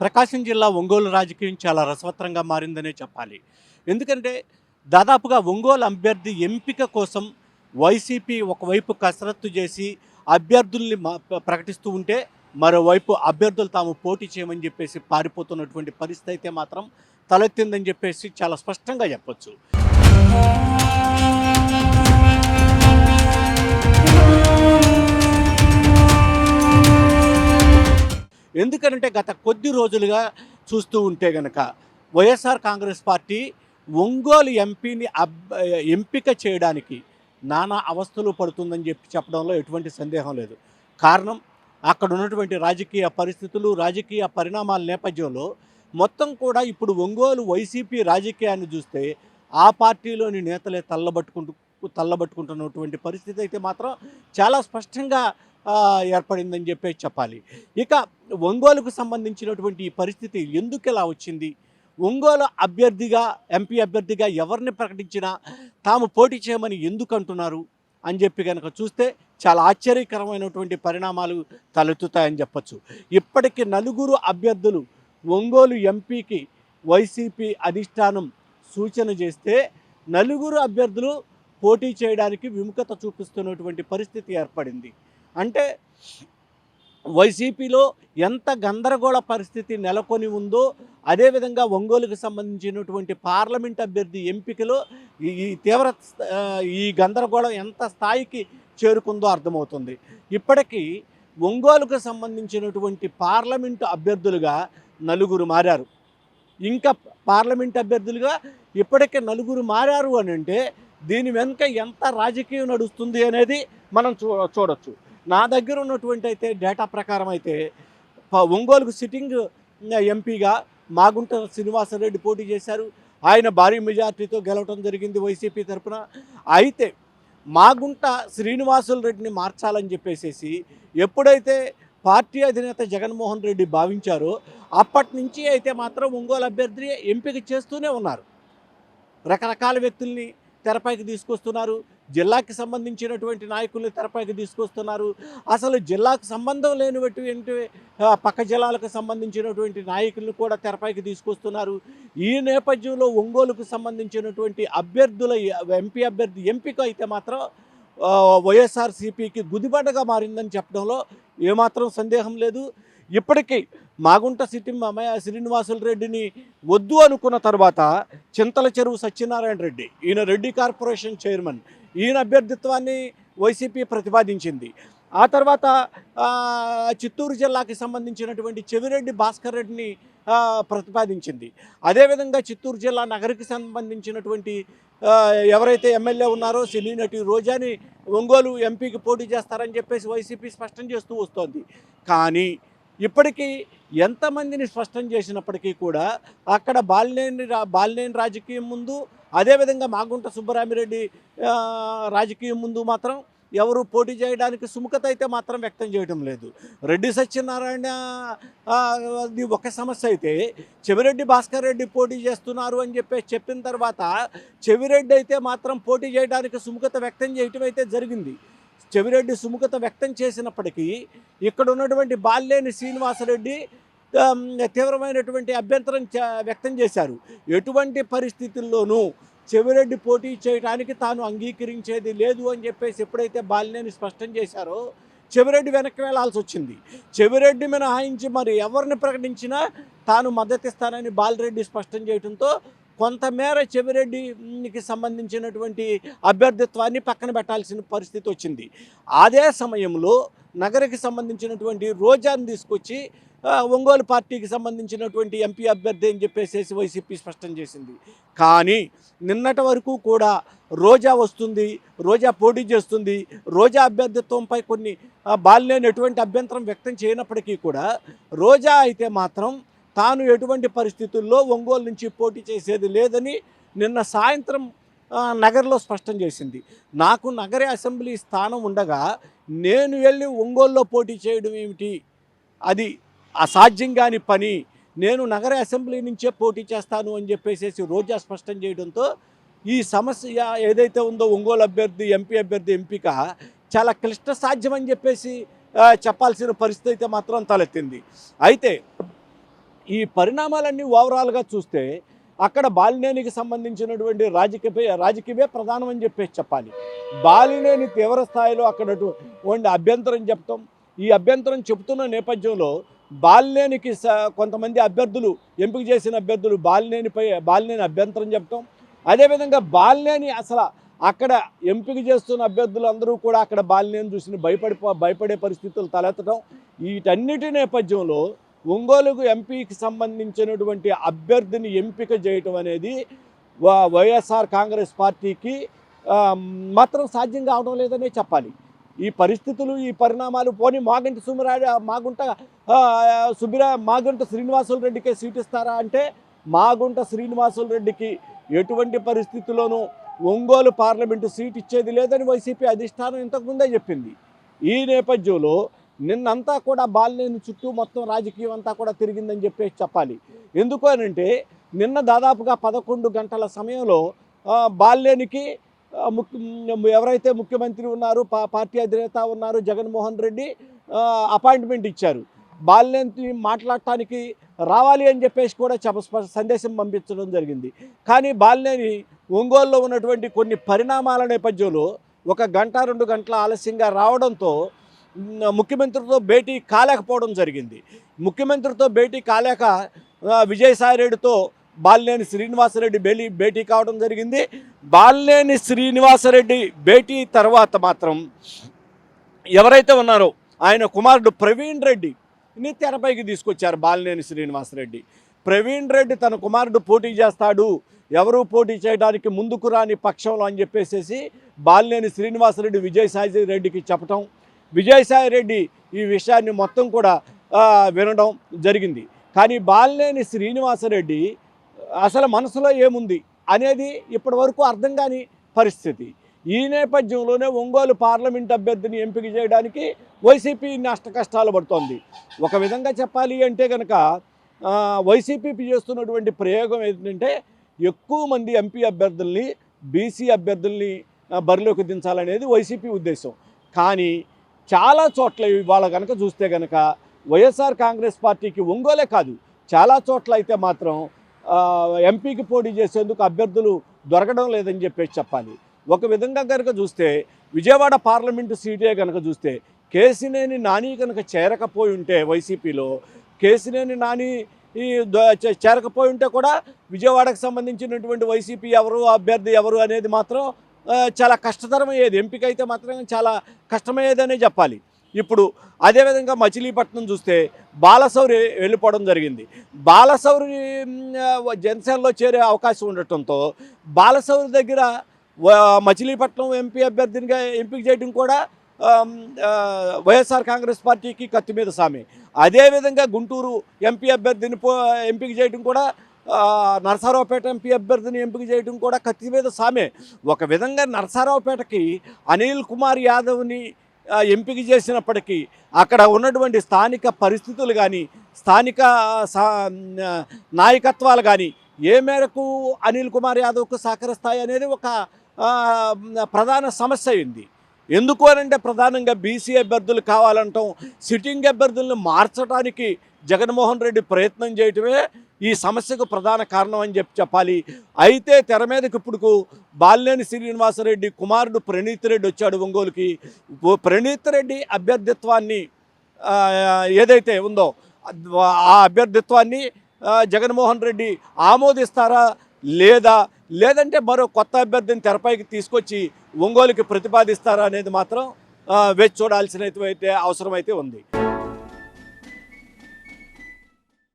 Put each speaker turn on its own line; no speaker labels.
ప్రకాశం జిల్లా ఒంగోలు రాజకీయం చాలా రసవత్రంగా మారిందనే చెప్పాలి. ఎందుకంటే దాదాపుగా ఒంగోలు అభ్యర్థి ఎంపిక కోసం వైసీపీ ఒకవైపు కసరత్తు చేసి అభ్యర్థుల్ని ప్రకటిస్తూ ఉంటే మరోవైపు అభ్యర్థులు తాము పోటీ చేయమని చెప్పేసి పారిపోతున్నటువంటి పరిస్థితి అయితే మాత్రం తలెత్తిందని చెప్పేసి చాలా స్పష్టంగా చెప్పొచ్చు. ఎందుకంటే గత కొద్ది రోజులుగా చూస్తూ ఉంటే గనక వైఎస్ఆర్ కాంగ్రెస్ పార్టీ ఒంగోలు ఎంపీని అబ్ ఎంపిక చేయడానికి నానా అవస్థలు పడుతుందని చెప్పి చెప్పడంలో ఎటువంటి సందేహం లేదు. కారణం అక్కడ ఉన్నటువంటి రాజకీయ పరిస్థితులు రాజకీయ పరిణామాల నేపథ్యంలో మొత్తం కూడా ఇప్పుడు ఒంగోలు వైసీపీ రాజకీయాన్ని చూస్తే ఆ పార్టీలోని నేతలే తల్లబట్టుకుంటూ తల్లబట్టుకుంటున్నటువంటి పరిస్థితి అయితే మాత్రం చాలా స్పష్టంగా ఏర్పడిందని చెప్పి చెప్పాలి. ఇక ఒంగోలుకు సంబంధించినటువంటి ఈ పరిస్థితి ఎందుకు ఇలా వచ్చింది? ఒంగోలు అభ్యర్థిగా ఎంపీ అభ్యర్థిగా ఎవరిని ప్రకటించినా తాము పోటీ చేయమని ఎందుకు అంటున్నారు? అని చెప్పి కనుక చూస్తే చాలా ఆశ్చర్యకరమైనటువంటి పరిణామాలు తలెత్తుతాయని చెప్పచ్చు. ఇప్పటికి నలుగురు అభ్యర్థులు ఒంగోలు ఎంపీకి వైసీపీ అధిష్టానం సూచన చేస్తే నలుగురు అభ్యర్థులు పోటీ చేయడానికి విముఖత చూపిస్తున్నటువంటి పరిస్థితి ఏర్పడింది. అంటే వైసీపీలో ఎంత గందరగోళ పరిస్థితి నెలకొని ఉందో అదేవిధంగా ఒంగోలుకు సంబంధించినటువంటి పార్లమెంట్ అభ్యర్థి ఎంపికలో ఈ తీవ్ర ఈ గందరగోళం ఎంత స్థాయికి చేరుకుందో అర్థమవుతుంది. ఇప్పటికీ ఒంగోలుకు సంబంధించినటువంటి పార్లమెంటు అభ్యర్థులుగా నలుగురు మారారు. ఇంకా పార్లమెంట్ అభ్యర్థులుగా ఇప్పటికే నలుగురు మారారు అని అంటే దీని వెనుక ఎంత రాజకీయం నడుస్తుంది అనేది మనం చూ చూడొచ్చు. నా దగ్గర ఉన్నటువంటి అయితే డేటా ప్రకారం అయితే ఒంగోలుకు సిట్టింగ్ ఎంపీగా మాగుంట శ్రీనివాసరెడ్డి పోటీ చేశారు. ఆయన భారీ మెజార్టీతో గెలవటం జరిగింది వైసీపీ తరపున. అయితే మాగుంట శ్రీనివాసులు రెడ్డిని మార్చాలని చెప్పేసేసి ఎప్పుడైతే పార్టీ అధినేత జగన్మోహన్ రెడ్డి భావించారో అప్పటి నుంచి అయితే మాత్రం ఒంగోలు అభ్యర్థి ఎంపిక చేస్తూనే ఉన్నారు. రకరకాల వ్యక్తుల్ని తెరపైకి తీసుకొస్తున్నారు. జిల్లాకి సంబంధించినటువంటి నాయకుల్ని తెరపైకి తీసుకొస్తున్నారు. అసలు జిల్లాకు సంబంధం లేనిటువంటి పక్క జిల్లాలకు సంబంధించినటువంటి నాయకులను కూడా తెరపైకి తీసుకొస్తున్నారు. ఈ నేపథ్యంలో ఒంగోలుకు సంబంధించినటువంటి అభ్యర్థుల ఎంపీ అభ్యర్థి ఎంపిక అయితే మాత్రం వైఎస్ఆర్సీపీకి గుదిబండగా మారిందని చెప్పడంలో ఏమాత్రం సందేహం లేదు. ఇప్పటికీ మాగుంట సిటీ అమ్మయ్య శ్రీనివాసులు రెడ్డిని వద్దు అనుకున్న తర్వాత చింతల చెరువు సత్యనారాయణ రెడ్డి ఈయన రెడ్డి కార్పొరేషన్ చైర్మన్ ఈయన అభ్యర్థిత్వాన్ని వైసీపీ ప్రతిపాదించింది. ఆ తర్వాత చిత్తూరు జిల్లాకి సంబంధించినటువంటి చెవిరెడ్డి భాస్కర్ రెడ్డిని ప్రతిపాదించింది. అదేవిధంగా చిత్తూరు జిల్లా నగరికి సంబంధించినటువంటి ఎవరైతే ఎమ్మెల్యే ఉన్నారో సినీ నటి రోజాని ఒంగోలు ఎంపీకి పోటీ చేస్తారని చెప్పేసి వైసీపీ స్పష్టం చేస్తూ వస్తోంది. కానీ ఇప్పటికీ ఎంతమందిని స్పష్టం చేసినప్పటికీ కూడా అక్కడ బాలినేని రా బాలినేని రాజకీయం ముందు అదేవిధంగా మాగుంట సుబ్బరామిరెడ్డి రాజకీయం ముందు మాత్రం ఎవరు పోటీ చేయడానికి సుముఖత అయితే మాత్రం వ్యక్తం చేయడం లేదు. రెడ్డి సత్యనారాయణ అది ఒక సమస్య అయితే చెవిరెడ్డి భాస్కర్ రెడ్డి పోటీ చేస్తున్నారు అని చెప్పేసి చెప్పిన తర్వాత చెవిరెడ్డి అయితే మాత్రం పోటీ చేయడానికి సుముఖత వ్యక్తం చేయటం అయితే జరిగింది. చెవిరెడ్డి సుముఖత వ్యక్తం చేసినప్పటికీ ఇక్కడ ఉన్నటువంటి బాల్లేని శ్రీనివాసరెడ్డి తీవ్రమైనటువంటి అభ్యంతరం వ్యక్తం చేశారు. ఎటువంటి పరిస్థితుల్లోనూ చెవిరెడ్డి పోటీ చేయడానికి తాను అంగీకరించేది లేదు అని చెప్పేసి ఎప్పుడైతే బాలినేని స్పష్టం చేశారో చెవిరెడ్డి వెనక్కి వెళ్ళాల్సి వచ్చింది. చెవిరెడ్డి మినహాయించి మరి ఎవరిని ప్రకటించినా తాను మద్దతిస్తానని బాలిరెడ్డి స్పష్టం చేయడంతో కొంతమేర చెవిరెడ్డికి సంబంధించినటువంటి అభ్యర్థిత్వాన్ని పక్కన పెట్టాల్సిన పరిస్థితి వచ్చింది. అదే సమయంలో నగరికి సంబంధించినటువంటి రోజాను తీసుకొచ్చి ఒంగోలు పార్టీకి సంబంధించినటువంటి ఎంపీ అభ్యర్థి అని చెప్పేసి వైసీపీ స్పష్టం చేసింది. కానీ నిన్నటి వరకు కూడా రోజా వస్తుంది రోజా పోటీ చేస్తుంది రోజా అభ్యర్థిత్వంపై కొన్ని ఆ, అభ్యంతరం వ్యక్తం చేయనప్పటికీ కూడా రోజా అయితే మాత్రం తాను ఎటువంటి పరిస్థితుల్లో ఒంగోలు నుంచి పోటీ చేసేది లేదని నిన్న సాయంత్రం నగర్లో స్పష్టం చేసింది. నాకు నగర అసెంబ్లీ స్థానం ఉండగా నేను వెళ్ళి ఒంగోలులో పోటీ చేయడం ఏమిటి? అది అసాధ్యం కాని పని. నేను నగర అసెంబ్లీ నుంచే పోటీ చేస్తాను అని చెప్పేసి రోజా స్పష్టం చేయడంతో ఈ సమస్య ఏదైతే ఉందో ఒంగోలు అభ్యర్థి ఎంపీ అభ్యర్థి ఎంపిక చాలా క్లిష్ట సాధ్యమని చెప్పేసి చెప్పాల్సిన పరిస్థితి అయితే మాత్రం తలెత్తింది. అయితే ఈ పరిణామాలన్నీ ఓవరాల్గా చూస్తే అక్కడ బాలినేనికి సంబంధించినటువంటి రాజకీయ రాజకీయమే ప్రధానమని చెప్పేసి చెప్పాలి. బాలినేని తీవ్ర స్థాయిలో అక్కడ ఉండి అభ్యంతరం చెప్తాం. ఈ అభ్యంతరం చెబుతున్న నేపథ్యంలో బాలినేనికి స కొంతమంది అభ్యర్థులు ఎంపిక చేసిన అభ్యర్థులు బాలినేనిపై బాలినేని అభ్యంతరం చెప్తాం. అదేవిధంగా బాలినేని అసలు అక్కడ ఎంపిక చేస్తున్న అభ్యర్థులు అందరూ కూడా అక్కడ బాలినేని చూసి భయపడి భయపడే పరిస్థితులు తలెత్తడం వీటన్నిటి నేపథ్యంలో ఒంగోలుకు ఎంపీకి సంబంధించినటువంటి అభ్యర్థిని ఎంపిక చేయటం అనేది వైఎస్ఆర్ కాంగ్రెస్ పార్టీకి మాత్రం సాధ్యం కావడం లేదనే చెప్పాలి. ఈ పరిస్థితులు ఈ పరిణామాలు పోని మాగంటి సుమరాజ మాగుంట సుబిరా మాగుంట శ్రీనివాసులు రెడ్డికే సీట్ ఇస్తారా అంటే మాగుంట శ్రీనివాసులు రెడ్డికి ఎటువంటి పరిస్థితుల్లోనూ ఒంగోలు పార్లమెంటు సీట్ ఇచ్చేది లేదని వైసీపీ అధిష్టానం ఇంతకుముందే చెప్పింది. ఈ నేపథ్యంలో నిన్నంతా కూడా బాలినేని చుట్టూ మొత్తం రాజకీయం అంతా కూడా తిరిగిందని చెప్పేసి చెప్పాలి. ఎందుకు అనంటే నిన్న దాదాపుగా పదకొండు గంటల సమయంలో బాలినేనికి ఎవరైతే ముఖ్యమంత్రి ఉన్నారు పా పార్టీ అధినేత ఉన్నారు జగన్మోహన్ రెడ్డి అపాయింట్మెంట్ ఇచ్చారు. బాలినేని మాట్లాడటానికి రావాలి అని చెప్పేసి కూడా చెప్ప సందేశం పంపించడం జరిగింది. కానీ బాలినేని ఒంగోలులో ఉన్నటువంటి కొన్ని పరిణామాల నేపథ్యంలో ఒక గంట రెండు గంటల ఆలస్యంగా రావడంతో ముఖ్యమంత్రితో భేటీ కాలేకపోవడం జరిగింది. ముఖ్యమంత్రితో భేటీ కాలేక విజయసాయిరెడ్డితో బాలినేని శ్రీనివాసరెడ్డి బేలి భేటీ కావడం జరిగింది. బాలినేని శ్రీనివాసరెడ్డి భేటీ తర్వాత మాత్రం ఎవరైతే ఉన్నారో ఆయన కుమారుడు ప్రవీణ్ రెడ్డిని తెరపైకి తీసుకొచ్చారు బాలినేని శ్రీనివాసరెడ్డి. ప్రవీణ్ రెడ్డి తన కుమారుడు పోటీ చేస్తాడు. ఎవరు పోటీ చేయడానికి ముందుకు రాని పక్షంలో అని చెప్పేసేసి బాలినేని శ్రీనివాసరెడ్డి విజయసాయి రెడ్డికి చెప్పటం విజయసాయి రెడ్డి ఈ విషయాన్ని మొత్తం కూడా వినడం జరిగింది. కానీ బాలినేని శ్రీనివాసరెడ్డి అసలు మనసులో ఏముంది అనేది ఇప్పటి వరకు అర్థం కాని పరిస్థితి. ఈ నేపథ్యంలోనే ఒంగోలు పార్లమెంట్ అభ్యర్థిని ఎంపిక చేయడానికి వైసీపీ నష్ట కష్టాలు పడుతోంది. ఒక విధంగా చెప్పాలి అంటే కనుక వైసీపీ చేస్తున్నటువంటి ప్రయోగం ఏంటంటే ఎక్కువ మంది ఎంపీ అభ్యర్థుల్ని బీసీ అభ్యర్థుల్ని బరిలోకి దించాలనేది వైసీపీ ఉద్దేశం. కానీ చాలా చోట్ల ఇవాళ కనుక చూస్తే కనుక వైఎస్ఆర్ కాంగ్రెస్ పార్టీకి ఒంగోలే కాదు. చాలా చోట్ల అయితే మాత్రం ఎంపీకి పోటీ చేసేందుకు అభ్యర్థులు దొరకడం లేదని చెప్పేసి చెప్పాలి. ఒక విధంగా కనుక చూస్తే విజయవాడ పార్లమెంటు సీటే కనుక చూస్తే కేసినేని నాని కనుక చేరకపోయి ఉంటే వైసీపీలో కేసినేని నాని ఈ చేరకపోయి ఉంటే కూడా విజయవాడకు సంబంధించినటువంటి వైసీపీ ఎవరు అభ్యర్థి ఎవరు అనేది మాత్రం చాలా కష్టతరమయ్యేది. ఎంపిక అయితే మాత్రం చాలా కష్టమయ్యేదనే చెప్పాలి. ఇప్పుడు అదేవిధంగా మచిలీపట్నం చూస్తే బాలసౌరి వెళ్ళిపోవడం జరిగింది. బాలసౌరి జనసేనలో చేరే అవకాశం ఉండటంతో బాలసౌరి దగ్గర మచిలీపట్నం ఎంపీ అభ్యర్థినిగా ఎంపిక చేయడం కూడా వైఎస్ఆర్ కాంగ్రెస్ పార్టీకి కత్తి మీద సామి. అదేవిధంగా గుంటూరు ఎంపీ అభ్యర్థిని పో ఎంపిక చేయడం కూడా నరసారావుపేట ఎంపీ అభ్యర్థిని ఎంపిక చేయడం కూడా కత్తి మీద సామే. ఒక విధంగా నరసారావుపేటకి అనిల్ కుమార్ యాదవ్ని ఎంపిక చేసినప్పటికీ అక్కడ ఉన్నటువంటి స్థానిక పరిస్థితులు కానీ స్థానిక సా- నాయకత్వాలు కానీ ఏ మేరకు అనిల్ కుమార్ యాదవ్కు సహకరిస్తాయి అనేది ఒక ప్రధాన సమస్య అయింది. ఎందుకు అనంటే ప్రధానంగా బీసీ అభ్యర్థులు కావాలంటాం. సిట్టింగ్ అభ్యర్థులను మార్చడానికి జగన్మోహన్ రెడ్డి ప్రయత్నం చేయటమే ఈ సమస్యకు ప్రధాన కారణం అని చెప్పి చెప్పాలి. అయితే తెర మీదకి ఇప్పుడు బాలినేని శ్రీనివాసరెడ్డి కుమారుడు ప్రణీత్ రెడ్డి వచ్చాడు ఒంగోలుకి. ప్రణీత్ రెడ్డి అభ్యర్థిత్వాన్ని ఏదైతే ఉందో ఆ అభ్యర్థిత్వాన్ని జగన్మోహన్ రెడ్డి ఆమోదిస్తారా లేదా లేదంటే మరో కొత్త అభ్యర్థిని తెరపైకి తీసుకొచ్చి ఒంగోలుకి ప్రతిపాదిస్తారా అనేది మాత్రం వేచి చూడాల్సిన అయితే అవసరం అయితే ఉంది.